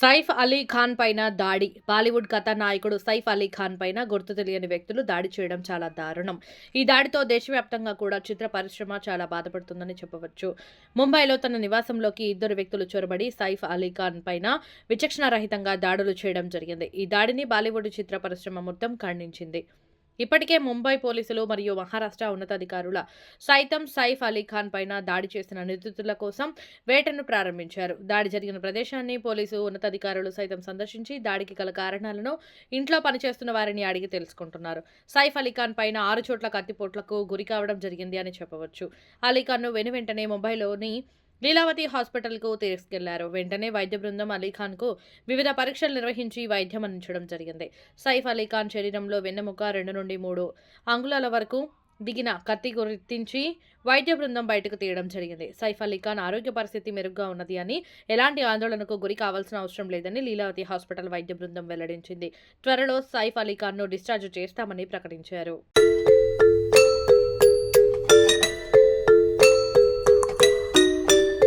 సైఫ్ అలీ ఖాన్ పైన దాడి. బాలీవుడ్ కథానాయకుడు సైఫ్ అలీ ఖాన్ పైన గుర్తు తెలియని వ్యక్తులు దాడి చేయడం చాలా దారుణం. ఈ దాడితో దేశవ్యాప్తంగా కూడా చిత్ర పరిశ్రమ చాలా బాధపడుతుందని చెప్పవచ్చు. ముంబైలో తన నివాసంలోకి ఇద్దరు వ్యక్తులు చొరబడి సైఫ్ అలీ ఖాన్ పైన విచక్షణారహితంగా దాడులు చేయడం జరిగింది. ఈ దాడిని బాలీవుడ్ చిత్ర పరిశ్రమ మొత్తం ఖండించింది. ఇప్పటికే ముంబై పోలీసులు మరియు మహారాష్ట్ర ఉన్నతాధికారుల సైతం సైఫ్ అలీ ఖాన్ పైన దాడి చేసిన నిందితుల కోసం వేటను ప్రారంభించారు. దాడి జరిగిన ప్రదేశాన్ని పోలీసు ఉన్నతాధికారులు సైతం సందర్శించి దాడికి గల కారణాలను ఇంట్లో పనిచేస్తున్న వారిని అడిగి తెలుసుకుంటున్నారు. సైఫ్ అలీ ఖాన్ పైన ఆరు చోట్ల కత్తిపోట్లకు గురి కావడం జరిగింది అని చెప్పవచ్చు. అలీ ఖాన్ను వెను వెంటనే ముంబైలోని లీలావతి హాస్పిటల్కు తీసుకెళ్ళారు. వెంటనే వైద్య బృందం అలీఖాన్కు వివిధ పరీక్షలు నిర్వహించి వైద్యం అందించడం జరిగింది. సైఫ్ అలీఖాన్ శరీరంలో వెన్నెముక రెండు నుండి మూడు అంగుళాల వరకు దిగిన కత్తి గుర్తించి వైద్య బృందం బయటకు తీయడం జరిగింది. సైఫ్ అలీ ఖాన్ ఆరోగ్య పరిస్థితి మెరుగ్గా ఉన్నది అని ఎలాంటి ఆందోళనకు గురి కావాల్సిన అవసరం లేదని లీలావతి హాస్పిటల్ వైద్య బృందం వెల్లడించింది. త్వరలో సైఫ్ అలీ ఖాన్ను డిశ్చార్జ్ చేస్తామని ప్రకటించారు.